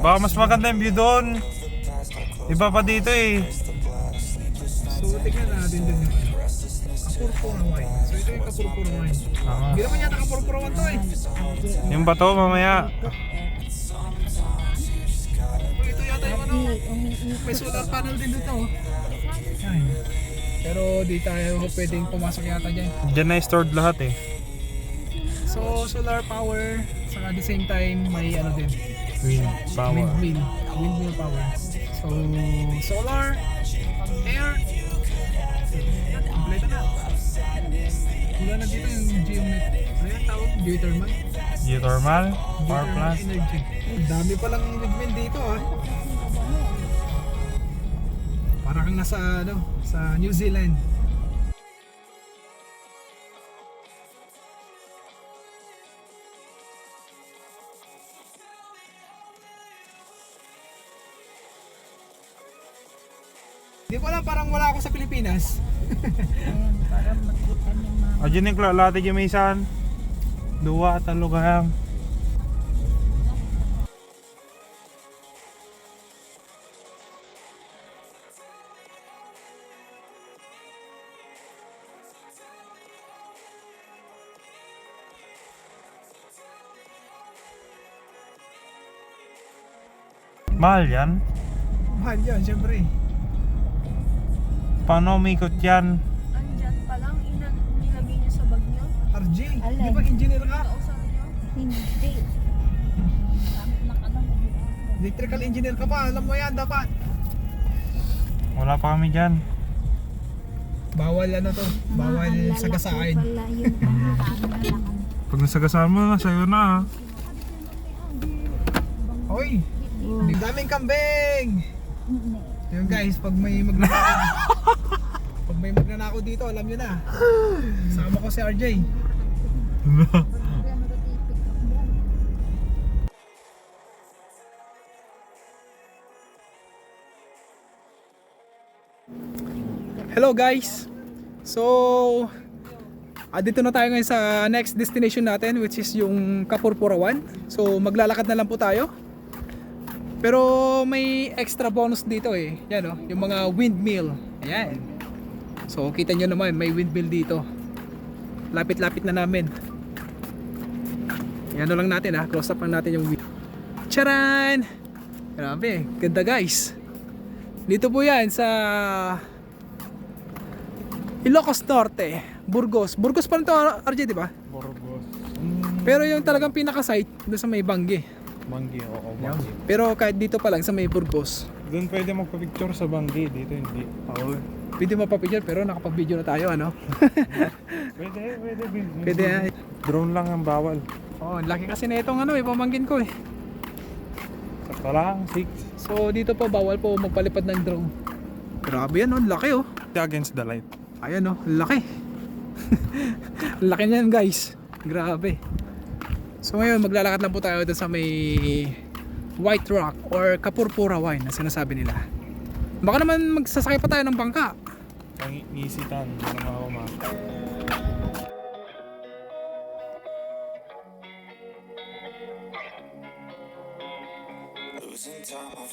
Baka mas maganda yung view doon. Iba pa dito eh. So, tingnan natin din yung kapurpura wine. So, ito yung kapurpura wine. Hindi naman yata kapurpura wine to eh. Yung bato mamaya. May solar panel din dito. oh. Yan. Pero di tayo pwedeng pumasok yata dyan. Diyan na stored lahat eh. So, solar power. Saka at the same time, may ano din. Wind power. Windmill. Windmill power. So, solar, air, kompleto na. Wala na dito yung geomet. Ano yung tawag? Geothermal? Geothermal. Power plant. energy. Oh, dami palang windmill dito ah. Para kang nasa ano, sa New Zealand. Di ko alam, parang wala ako sa Pilipinas. Aja ni kla lati yung misan. Dua talo kayang. Mahal yan? Mahal yan, syempre. Paano umikot yan? Andyan pa lang, ina, nilagay niyo sa bag niyo. RJ, Alin? di ba engineer ka? Kausap niyo. Hindi. Electrical engineer ka pa, alam mo yan dapat. Wala pa kami dyan. Bawal ano to, bawal yung pangalan. Pag nasagasaan mo na, sa'yo na ah. Hoy, ang daming kambing! Yun guys, pag may magnanakaw, pag may magnanakaw dito, alam nyo na. Sama ko si RJ. Hello guys! So, ah, dito na tayo ngayon sa next destination natin which is yung Kapurpurawan. So, maglalakad na lang po tayo. Pero may extra bonus dito eh. Yan oh, yung mga windmill. Ayan. So, kita nyo naman, may windmill dito. Lapit-lapit na namin. Yan lang natin ha, close up lang natin yung wind. Charan! Grabe, ganda guys. Dito po yan sa Ilocos Norte, Burgos. Burgos pa rin to, RJ, di ba? Burgos. Pero yung talagang pinaka-site, doon sa may Banggi. Banggi, oo, Banggi. Pero kahit dito pa lang sa may Burgos, Doon pwede magpa-picture sa Banggi, dito hindi. Bawal. pwede mapapicture pero nakapag-video na tayo, ano? Pwede, pwede. pwede. Pwede ah. Drone lang ang bawal. Oh, ang laki kasi na itong ano, eh, pamangkin ko eh. Sakto lang, 6. So dito po bawal po magpalipad ng drone. Grabe yan, oh, ang laki oh. Against the light. Ayan oh, laki. Laki niyan guys. Grabe. So ngayon maglalakad lang po tayo doon sa may White Rock or Kapurpura Wine na sinasabi nila. Baka naman magsasakay pa tayo ng bangka. Ang isitan, ano mga uma.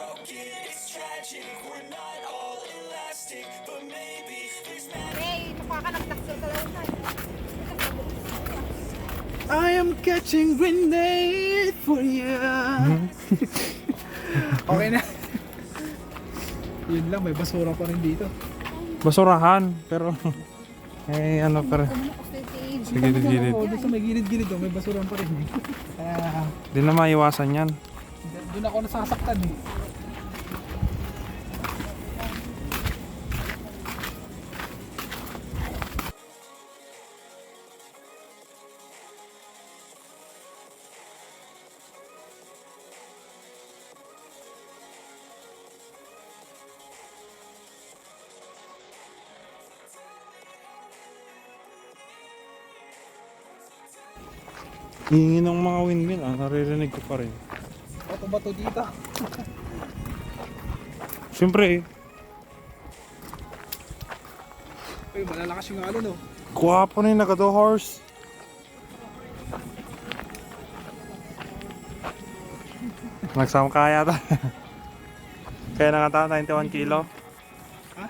Broken, it's tragic, we're not all elastic, but maybe there's magic. I am catching grenade for you. okay na. Yun lang, may basura pa rin dito. Basurahan, pero eh ano pa rin. Sa gilid-gilid. Oo, doon sa may gilid-gilid oh, may basura pa rin eh. Kaya, Di na maiwasan yan. doon ako nasasaktan eh. Hingi ng mga windmill ah, naririnig ko pa rin. Bato-bato dito. Siyempre, Uy, malalakas yung alon oh. guwapo na yung nagado horse. Nagsama kaya ta. kaya na nga ta, 91 kilo. Ha?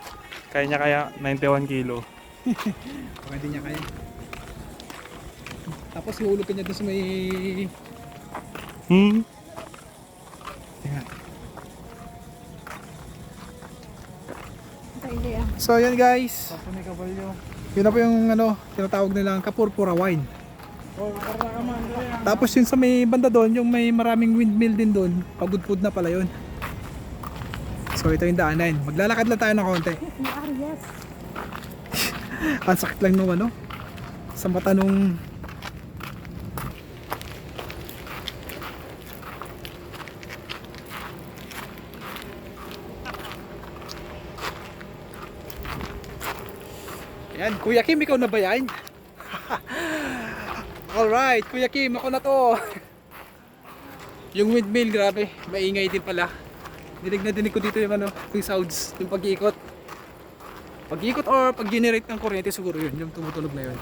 Kaya niya kaya 91 kilo. Pwede niya kaya. Tapos ihulog ka niya doon sa may... Hmm? Tingnan. Hindi ah. So yan guys. Yun na po yung ano, tinatawag nilang kapurpura wine. Tapos yun sa may banda doon, yung may maraming windmill din doon, pagudpud na pala yun. So ito yung daanan. Maglalakad lang tayo ng konti. Ang sakit lang nung ano, sa mata nung Yan, Kuya Kim, ikaw na ba yan? Alright, Kuya Kim, ako na to. yung windmill, grabe, maingay din pala. Dinig na dinig ko dito yung ano, yung sounds, yung pag-iikot. Pag-ikot or pag-generate ng kuryente siguro yun, yung tumutunog na yun.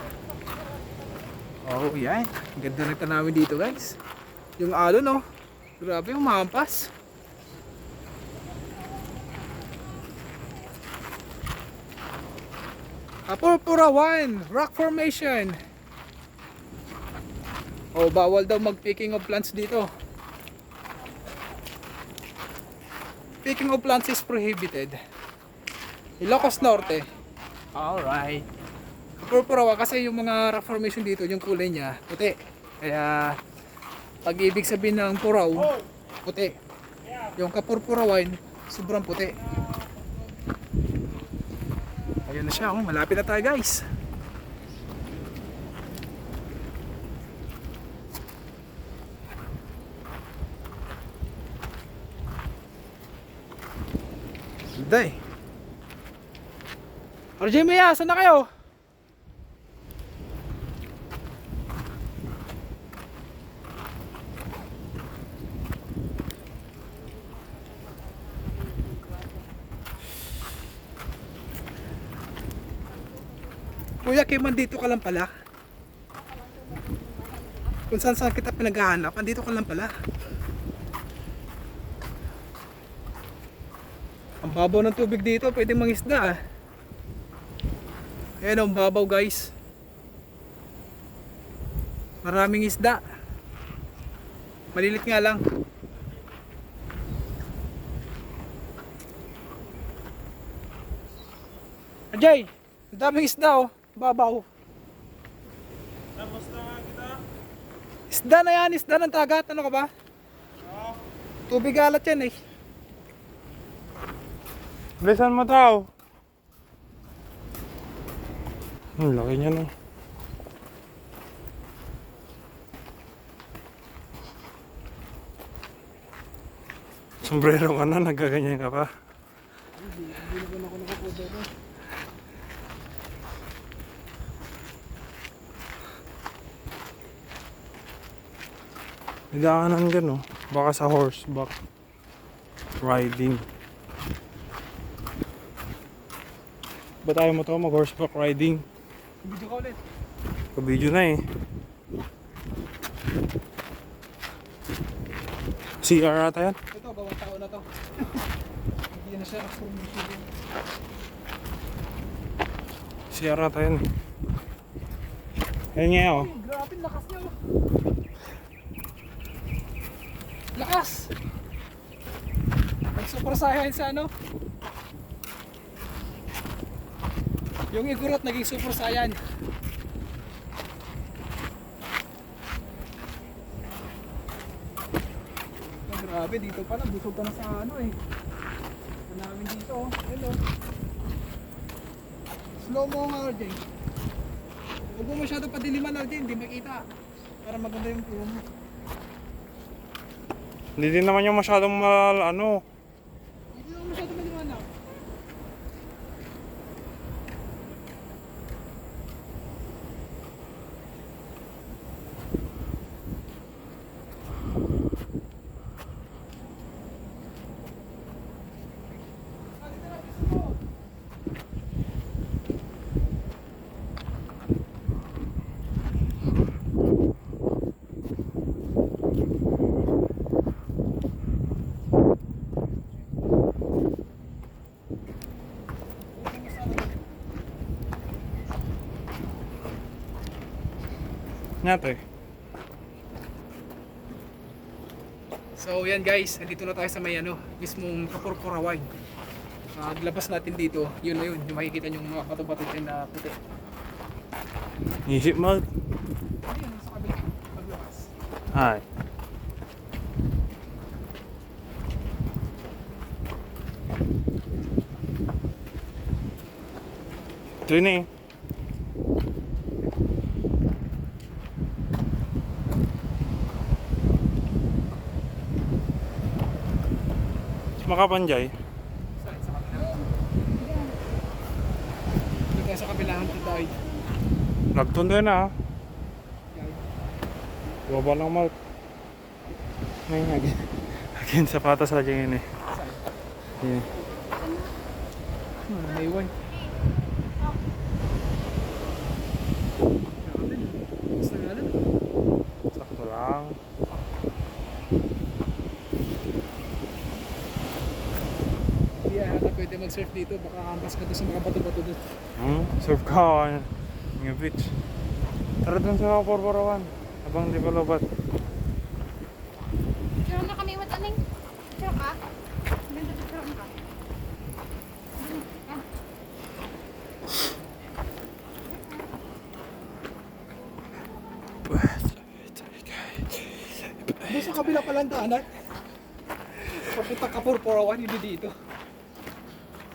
Oh, yan. Ang Ganda ng tanawin dito guys. Yung alon no. Grabe, umampas. Apurpura 1, rock formation. Oh, bawal daw mag-picking of plants dito. Picking of plants is prohibited. Ilocos Norte. Alright. Purpura kasi yung mga rock formation dito, yung kulay niya, puti. Kaya, pag ibig sabihin ng puraw, puti. Yung kapurpurawan, sobrang puti. Ayun na siya, oh. malapit na tayo guys. Eh. RJ Maya, saan na kayo? Kuya Kim, andito ka lang pala. Kung saan saan kita pinaghahanap, andito ka lang pala. Ang babaw ng tubig dito, pwede mangisda ah. Ayan ang babaw guys. Maraming isda. Malilit nga lang. Ajay, ang daming isda oh. Babaw. Isda na yan, isda ng tagat. Ano ka ba? Tubig alat yan eh. Bilisan mo tao. Ang laki niya no. Sombrero ka na, nagaganyan ka pa. Nagkakanan ka no. Baka sa horseback riding. Ba tayo mo to mag horseback riding? Video ka ulit. Pa-video na eh. CR ata yan? Ito, gawang tao na to. Hindi na siya transformation. CR ata yan eh. Ayun nga oh. Uy, grabe, lakas niya. oh. Lakas! Nag-super saiyan sa ano? Yung igurot naging super saiyan. Oh, grabe, dito pa na. Busog pa na sa ano eh. Namin dito oh. Hello. Slow mo nga RJ. Huwag mo masyado padiliman RJ, hindi makita. Para maganda yung puno mo. Hindi din naman yung masyadong mal, ano. Hindi naman masyado maliwanag. Nyate. So yan guys, nandito na tayo sa may ano, mismong Kapurpurawan. Paglabas natin dito, yun na yun, yung makikita yung mga bato-bato dyan na puti. Isip mo. Ayun, sa kabila, paglabas. Ay. Ito yun eh. Sa, sa kabila. Dito sa kabilang tayo. Nagtundo na ah. Baba lang mal. May agin. Agin sapatos aja ini. Ini. Hmm, may iwan. Basta nga lang. Sakto lang. Hindi ata pwede mag-surf dito, baka ampas ka doon sa mga bato-bato doon. Hmm? Surf ka ah. Yung beach. Tara dun sa Porporowan. Habang di pa lobat. Picture na kami mataling. Picture ka? Ganda picture ka. Doon sa kabila palang daanan. Papunta ka por Purawan, hindi dito.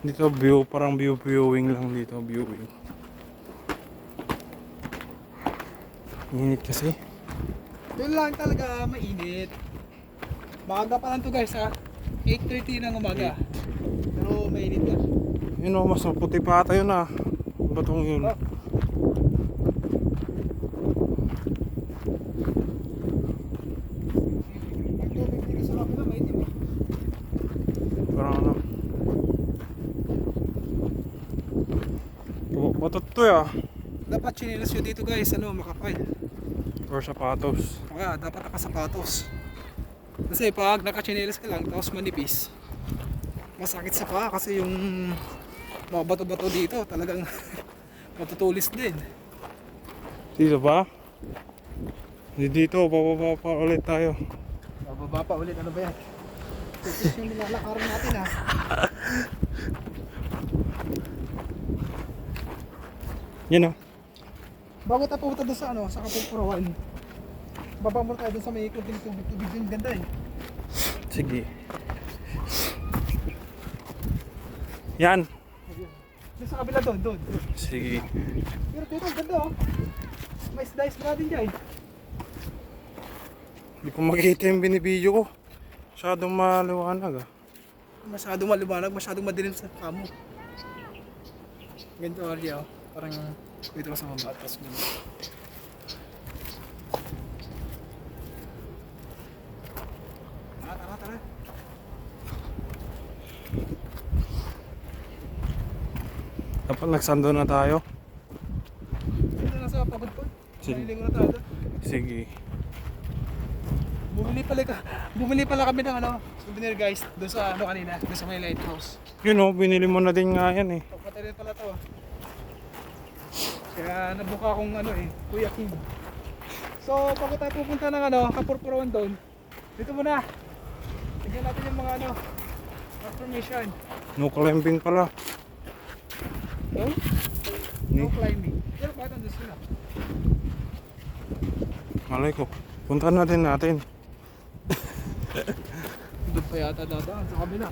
Dito view, parang view viewing lang dito. Viewing. Init kasi. Doon lang talaga mainit. Maaga pa lang to guys ha. 8.30 ng umaga. Pero mainit na. Yun o, mas maputi pa ata yun ah. Batong yun. Oh. Ang tubig dito sa kabila mainit eh. Parang ano. Oh, batot to ah. Dapat chinilas yun dito guys, ano, makapal. Or sapatos. Kaya dapat nakasapatos. Kasi pag nakachinelas ka lang tapos manipis, masakit sa paa kasi yung mga bato-bato dito talagang matutulis din. Dito ba? Hindi dito, bababa pa ulit tayo. Bababa pa ulit, ano ba yan? Ito yung nilalakaran natin ha. Yan ah. Bago tayo pumunta doon sa ano, sa Kapupurawan, baba muna tayo doon sa may kunting tubig-tubig din, ganda eh. Sige. Yan. Doon sa kabila doon, doon. Sige. Pero dito, ganda oh. May isda-isda din dyan. Hindi ko makikita yung binibidyo ko. Masyadong maliwanag ah. Masyadong maliwanag, masyadong madilim sa kamo. Ganito area oh. Parang dito ka sa mga batas mo. Tara, tara, tara. Dapat nagsando na tayo. Dito na sa pagod-pod. Sige. Nalilingo na tayo. Sige. Bumili pala ka. Bumili pala kami ng ano, souvenir guys, doon sa ano kanina, doon sa may lighthouse. Yun oh, binili mo na din nga yan eh. Pagpatay rin pala to. ah. Kaya nabuka akong ano eh, Kuya King. So, pag tayo pupunta ng ano, kapurpuruan doon, dito muna. Tignan natin yung mga ano, information. No climbing pala. No? No climbing. Pero bakit nandun sila? Malay ko. Punta na din natin. Doon pa yata dadaan sa kabila.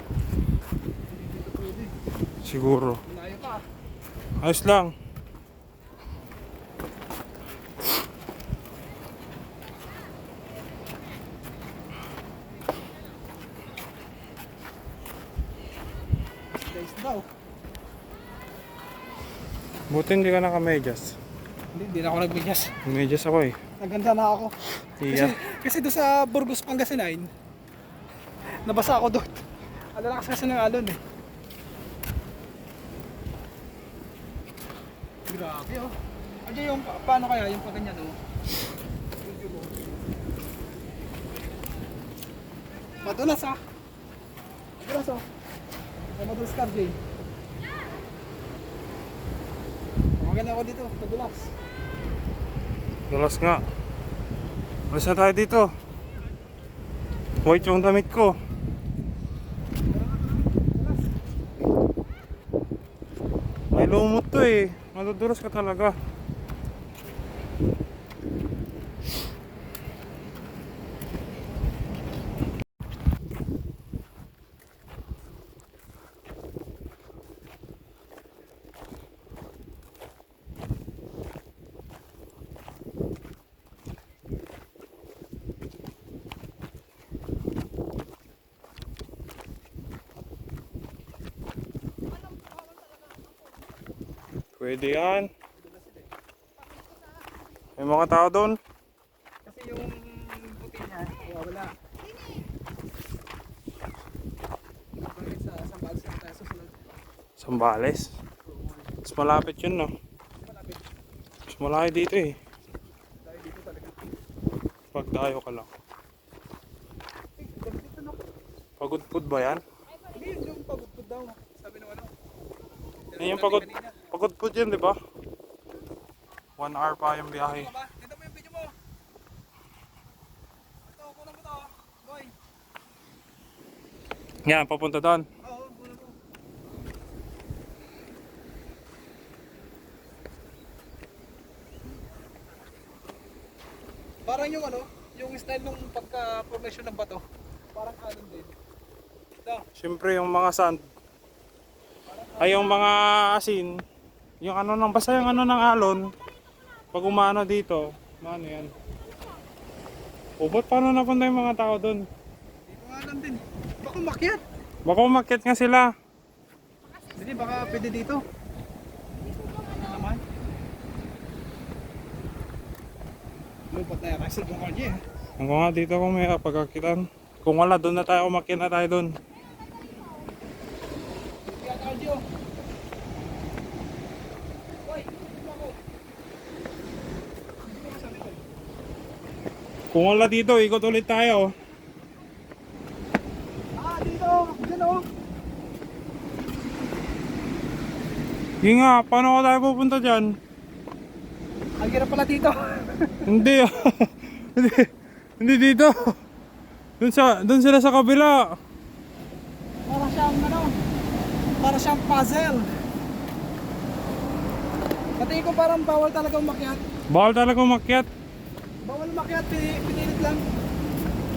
Siguro. Malayo pa. Ayos lang. Guys daw. Buti hindi ka naka-medyas. Hindi, hindi na ako nagbigas. Medyas ako eh. Naganda na ako. Kasi, Iya. kasi doon sa Burgos, Pangasinan, nabasa ako doon. Ang lakas kasi ng alon eh. Grabe oh. Ano yung, pa- paano kaya yung pag ganyan oh. Madulas ah. Madulas oh. Ay, madulas ka, Jay. Maganda ako dito, madulas. Dalas nga. Alis na tayo dito. White yung damit ko. May lumot to eh. Madudulas ka talaga. Pwede yan. May mga tao doon. Kasi yung puti niya, wala. Tayo? Sambales. Mas malapit yun no. Mas malayo dito eh. Tayo. Pag dayo ka lang. Pagod food ba yan? Hindi yun yung pagpupud daw. Sabi ng ano. Yan yung pagod, pagod food yan di ba? One hour pa yung biyahe. Tignan mo yung video mo. Ito, kulang mo to. Boy. Yan, papunta doon. Oo, kulang mo. Parang yung ano, yung style ng pagka-formation ng bato. Parang alon din. Ito, Siyempre yung mga sand. Ay yung mga asin. Yung ano nang basta yung ano ng alon. Pag umano dito, ano yan. O ba't paano napunta yung mga tao doon? dito nga lang din. Baka makyat. Baka umakyat nga sila. Hindi, baka pwede dito. Ano naman? Lupat na yung Russell kung kanya. Kung nga dito kung may pagkakitan. Kung wala, doon na tayo, umakyat na tayo doon. Kaya cardio. Hoy, dito ako. Dito ako sa likod. Kung wala dito, ikot ulit tayo. Ah, dito. Oh. Yung nga, paano ko tayo pupunta dyan? Ang hirap pala dito. Hindi, hindi, hindi dito. Doon sa, doon sila sa kabila. Para siyang ano, para siyang puzzle. Patingin ko parang bawal talaga umakyat. Bawal talaga umakyat. Bawal pini- pinilit lang.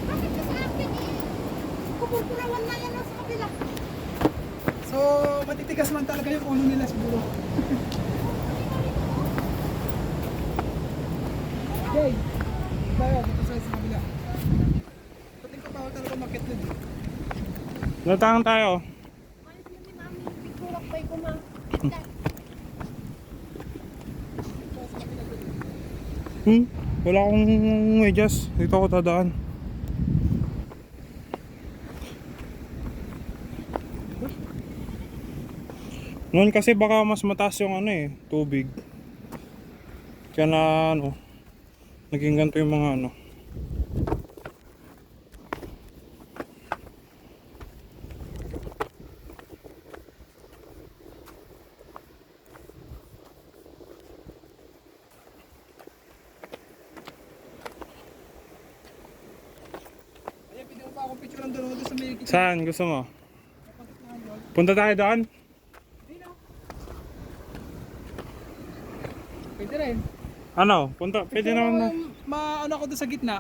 Bakit ka sa akin eh? Kupupurawan na yan sa kabila. So, matitigas man talaga yung ulo nila siguro. okay. Tayo, dito sa sa kabila. Patingin ko bawal talaga umakyat dun. Natang tayo. Ayos yun ni Mami. Picturak pa ko ma. Hmm? Wala akong medyas. Dito ako tadaan. Noon kasi baka mas mataas yung ano eh, tubig. Kaya na ano, naging ganito yung mga ano. Ayan, pwede mo pa akong picture doon doon sa may kitchen. Saan? Gusto mo? Punta tayo doon? Pwede rin. Ano? Punta, pwede Pero, naman na. um, Ma, ano ako doon sa gitna.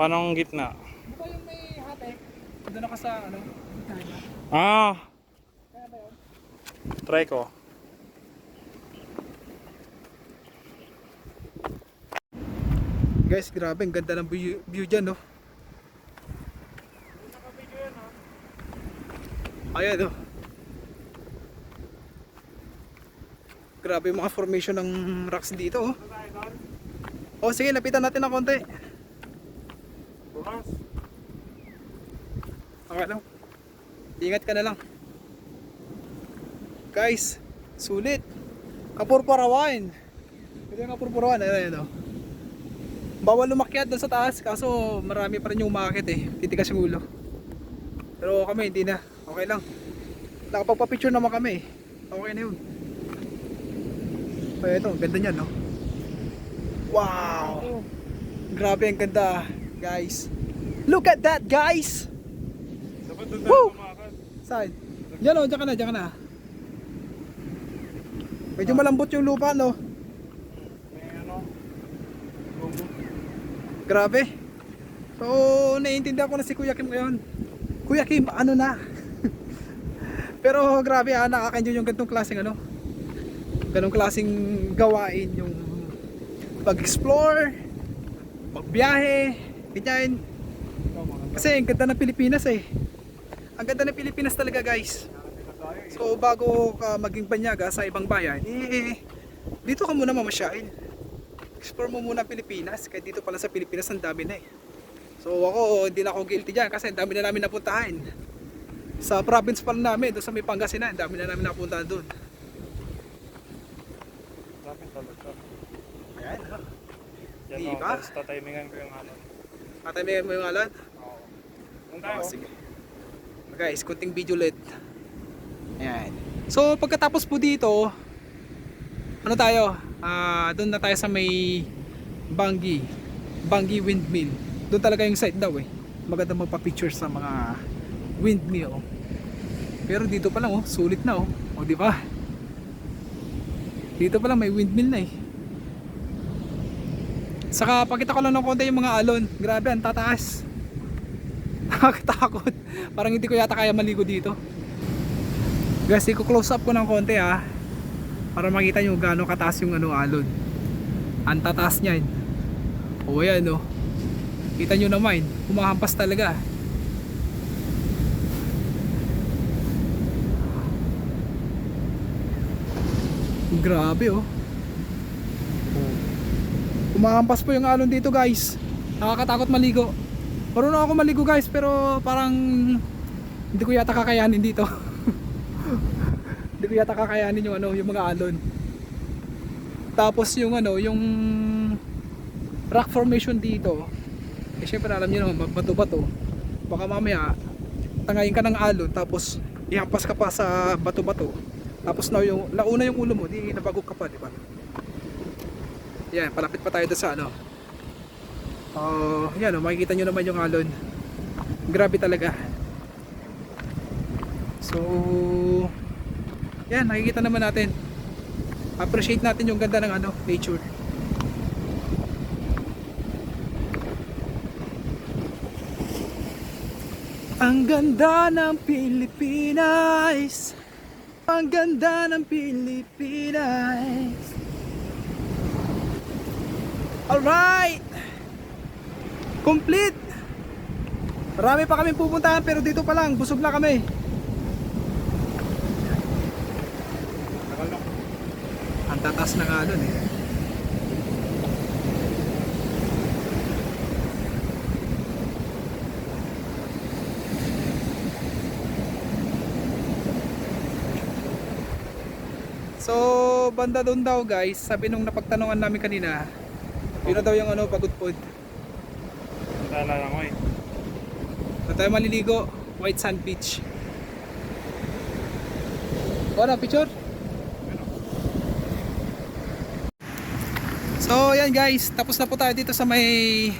Paano ang gitna? Di ba yung may hate? Doon ako sa ano, gitna. Ah! Kaya ba yun? Try ko. Guys, grabe, ang ganda ng view, view dyan, no? Ayan, no? Grabe yung mga formation ng rocks dito, oh. Oh, sige, lapitan natin ng konti. Bukas. Okay lang. Ingat ka na lang. Guys, sulit. Kapurpurawan. Ito yung kapurpurawan. Ayan, ayan, oh. Bawal lumakyat doon sa taas kaso marami pa rin yung umakit eh. Titigas yung ulo. Pero kami hindi na. Okay lang. Nakapagpa-picture naman kami eh. Okay na yun. Ay, ito, ganda niyan, no? Wow! Grabe ang ganda, guys. Look at that, guys! Dapat doon tayo. Saan? Diyan o, diyan ka na, diyan ka na. Medyo malambot yung lupa, no? May ano. Grabe. So, naiintindihan ko na si Kuya Kim ngayon. Kuya Kim, ano na? Pero grabe ah, nakaka-enjoy yung ganitong klaseng ano. Ganong klaseng gawain yung pag-explore, magbiyahe, ganyan. Kasi ang ganda ng Pilipinas eh. Ang ganda ng Pilipinas talaga guys. So bago ka maging banyaga sa ibang bayan, eh, dito ka muna mamasyain. Explore mo muna Pilipinas. Kahit dito pala sa Pilipinas ang dami na eh. So ako, hindi na ako guilty dyan kasi ang dami na namin napuntahan. Sa province pa lang namin, doon sa may Pangasinan, ang dami na namin napuntahan doon. Dapat talaga. Ayan, ha? Yan Di o, ba? tapos tatimingan ko yung ano. Tatamihan mo yung alat? Oo. Doon tayo. Oh, sige. Guys, kunting video ulit. Ayan. So, pagkatapos po dito, ano tayo? Ah, doon na tayo sa may Bangi. Bangi Windmill. Doon talaga yung site daw eh. Maganda magpa-picture sa mga windmill. Pero dito pa lang oh, sulit na oh. O di ba? Dito pa lang may windmill na eh. Saka pakita ko lang ng konti yung mga alon. Grabe, ang tataas. Nakakatakot. Parang hindi ko yata kaya maligo dito. Guys, i-close up ko ng konti ah. Para makita nyo gaano kataas yung ano alon. Ang tataas niyan. O ayan oh. Kita nyo naman, humahampas talaga. Grabe oh. Humahampas po yung alon dito guys. Nakakatakot maligo. Marunong ako maligo guys pero parang hindi ko yata kakayanin dito. hindi ko yata kakayanin yung ano, yung mga alon. Tapos yung ano, yung rock formation dito. Eh syempre alam niyo naman bato-bato. Baka mamaya tangayin ka ng alon tapos ihampas ka pa sa bato-bato. Tapos na yung nauna yung ulo mo, di nabagok ka pa, di ba? Yan, palapit pa tayo doon sa ano. Oh, yan oh, makikita nyo naman yung alon. Grabe talaga. So, yan, nakikita naman natin. Appreciate natin yung ganda ng ano, nature. Ang ganda ng Pilipinas. Ang ganda ng Pilipinas. Alright! Complete! Marami pa kami pupuntahan pero dito pa lang, busog na kami. Ang tatas na nga dun eh. So, banda doon daw guys, sabi nung napagtanungan namin kanina, yun na daw yung ano, pagod pod. Tala lang ko eh. Na tayo maliligo, White Sand Beach. O, ano, picture? So, yan guys, tapos na po tayo dito sa may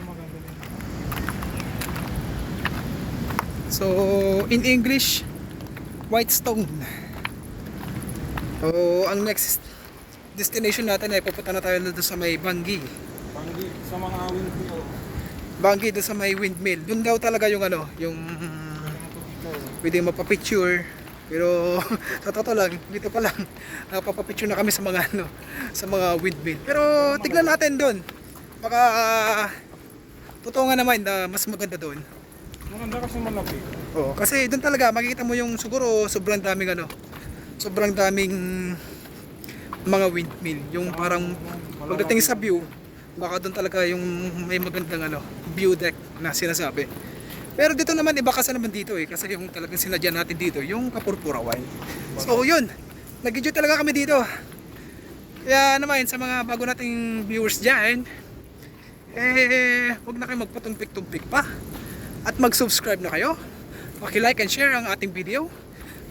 maganda din. So, in English, White Stone. So, ang next destination natin ay pupunta na tayo doon sa may Bangi. Panggi sa mga windmill. Bangi doon sa may windmill. Doon daw talaga yung ano, yung pwede mapapicture. Pero sa totoo lang, dito pa lang napapapicture na kami sa mga ano, sa mga windmill. Pero tignan natin doon. Baka ah, totoo nga naman na mas maganda doon. Maganda kasi malaki. Oo, kasi doon talaga makikita mo yung siguro sobrang daming ano, sobrang daming mga windmill. Yung parang pagdating sa view, baka doon talaga yung may magandang ano, view deck na sinasabi. Pero dito naman iba kasi naman dito eh kasi yung talagang sinadya natin dito yung Kapurpurawan. So yun, nag-enjoy talaga kami dito. Kaya naman sa mga bago nating viewers dyan, eh, huwag na kayo magpatumpik-tumpik pa. At mag-subscribe na kayo. Paki-like and share ang ating video.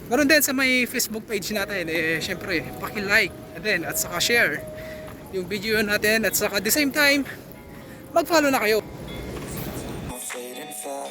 Ganoon din sa may Facebook page natin, eh, syempre, paki-like and then at saka share yung video natin at saka at the same time mag-follow na kayo.